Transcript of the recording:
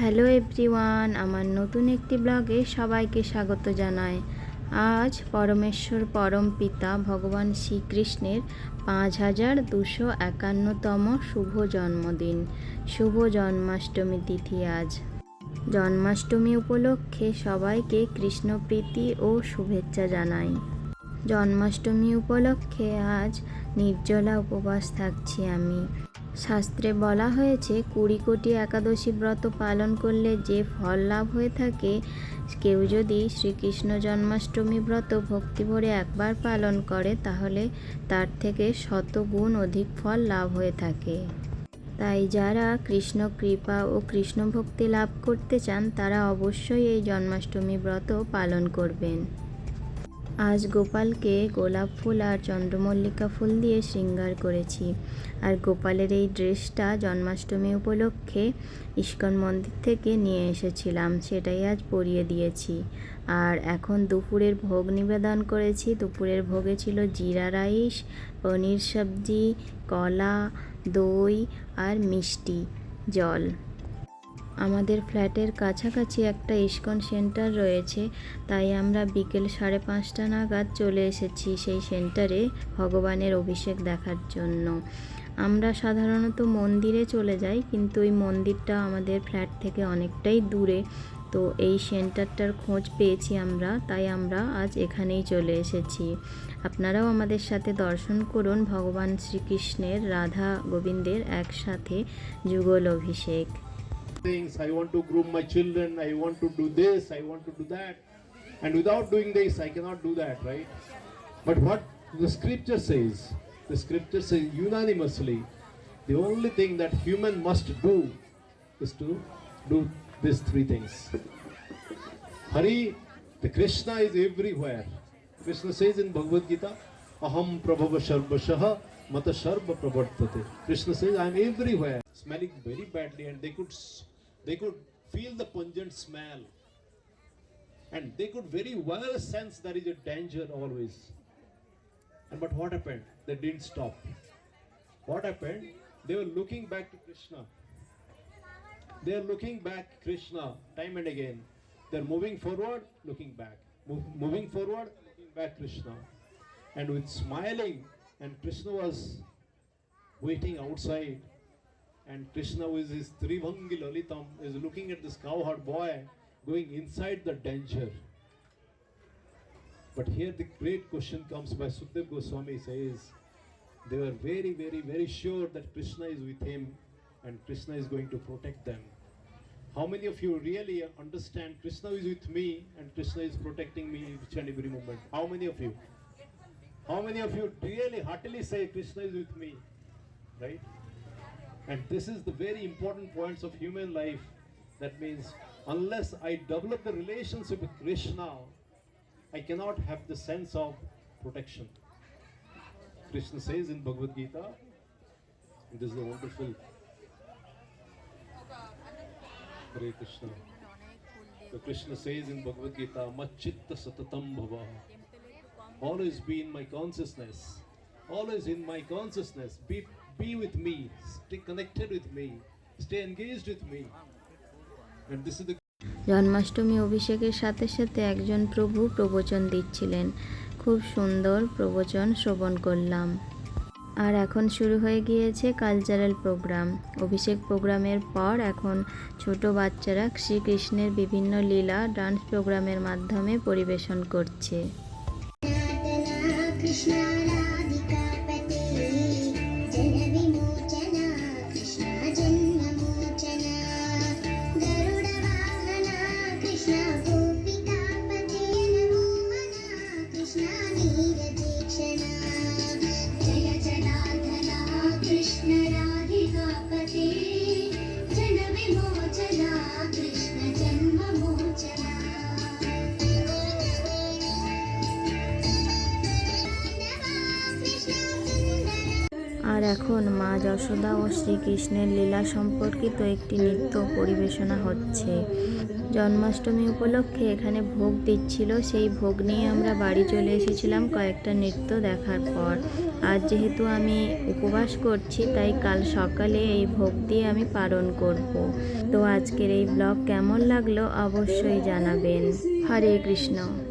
Hello everyone, আমার নতুন একটি ব্লগে সবাইকে স্বাগত জানাই। আজ পরমেশ্বর পরম পিতা ভগবান শ্রীকৃষ্ণের পাঁচ হাজার দুশো একান্নতম শুভ জন্মদিন, শুভ জন্মাষ্টমী তিথি আজ। জন্মাষ্টমী উপলক্ষে সবাইকে কৃষ্ণপ্রীতি ও শুভেচ্ছা জানাই। জন্মাষ্টমী উপলক্ষে আজ নির্জলা উপবাস থাকছি আমি। শাস্ত্রে বলা হয়েছে, কুড়ি কোটি একাদশী ব্রত পালন করলে যে ফল লাভ হয়ে থাকে, কেউ যদি শ্রীকৃষ্ণ জন্মাষ্টমী ব্রত ভক্তি ভরে একবার পালন করে, তাহলে তার থেকে শত গুণ অধিক ফল লাভ হয়ে থাকে। তাই যারা কৃষ্ণ কৃপা ও কৃষ্ণ ভক্তি লাভ করতে চান, তারা অবশ্যই এই জন্মাষ্টমী ব্রত পালন করবেন। আজ গোপালকে গোলাপ ফুল আর চন্দ্রমল্লিকা ফুল দিয়ে শৃঙ্গার করেছি। আর গোপালের এই ড্রেসটা জন্মাষ্টমী উপলক্ষে ইস্কন মন্দির থেকে নিয়ে এসেছিলাম, সেটাই আজ পরিয়ে দিয়েছি। আর এখন দুপুরের ভোগ নিবেদন করেছি। দুপুরের ভোগে ছিল জিরা রাইস, পনির সবজি, কলা, দই আর মিষ্টি, জল। আমাদের ফ্ল্যাটের কাছাকাছি একটা ইস্কন সেন্টার রয়েছে, তাই আমরা বিকেল সাড়ে পাঁচটা নাগাদ চলে এসেছি সেই সেন্টারে ভগবানের অভিষেক দেখার জন্য। আমরা সাধারণত মন্দিরে চলে যাই, কিন্তু এই মন্দিরটা আমাদের ফ্ল্যাট থেকে অনেকটাই দূরে। তো এই সেন্টারটার খোঁজ পেয়েছি আমরা, তাই আমরা আজ এখানেই চলে এসেছি। আপনারাও আমাদের সাথে দর্শন করুন ভগবান শ্রীকৃষ্ণের রাধা গোবিন্দের একসাথে যুগল অভিষেক। Things i want to groom my children i want to do this i want to do that and without doing this i cannot do that right but what the scripture says the scripture says unanimously the only thing that human must do is to do these three things hari the krishna is everywhere krishna says in bhagavad gita aham prabhava sarvashah mata sarva pravartate krishna says i am everywhere smelling very badly and they could they could feel the pungent smell. And they could very well sense there is a danger always. And but what happened? They didn't stop. What happened? They were looking back to krishna. They are looking back krishna time and again. They're moving forward looking back. Mov- moving forward looking back krishna. And with smiling and krishna was waiting outside and Krishna with his Trivangi Lalitam is looking at this cowherd boy going inside the danger. But here the great question comes by Sukhdev Goswami says they were very, very, very sure that Krishna is with him and Krishna is going to protect them. How many of you really understand Krishna is with me and Krishna is protecting me each and every moment? How many of you? How many of you really heartily say Krishna is with me? Right? And this is the very important points of human life. That means unless I develop the relationship with Krishna, I cannot have the sense of protection. Krishna says in Bhagavad Gita, this is a wonderful Hare Krishna. So Krishna says in Bhagavad Gita, Machitta Satatam Bhava. Always be in my consciousness. always in my consciousness. Be, be with me, stay connected with me, stay engaged with me. And this is the Janmashtami অভিষেকের সাথে সাথে একজন প্রভু প্রবচন দিচ্ছিলেন খুব সুন্দর প্রবচন শ্রবণ করলাম আর এখন শুরু হয়ে গিয়েছে কালচারাল প্রোগ্রাম অভিষেক প্রোগ্রামের পর এখন ছোট বাচ্চারা শ্রীকৃষ্ণের বিভিন্ন লীলা ডান্স প্রোগ্রামের মাধ্যমে পরিবেশন করছে কৃষ্ণ এখন মা যশোদা ও শ্রীকৃষ্ণের লীলা সম্পর্কিত একটি নৃত্য পরিবেশনা হচ্ছে। জন্মাষ্টমী উপলক্ষে এখানে ভোগ দিচ্ছিল। সেই ভোগ নিয়ে আমরা বাড়ি চলে এসেছিলাম কয়েকটা নৃত্য দেখার পর। আজ যেহেতু আমি উপবাস করছি, তাই কাল সকালে এই ভোগ দিয়ে আমি পালন করব। তো আজকের এই ব্লগ কেমন লাগল অবশ্যই জানাবেন। হরে কৃষ্ণ।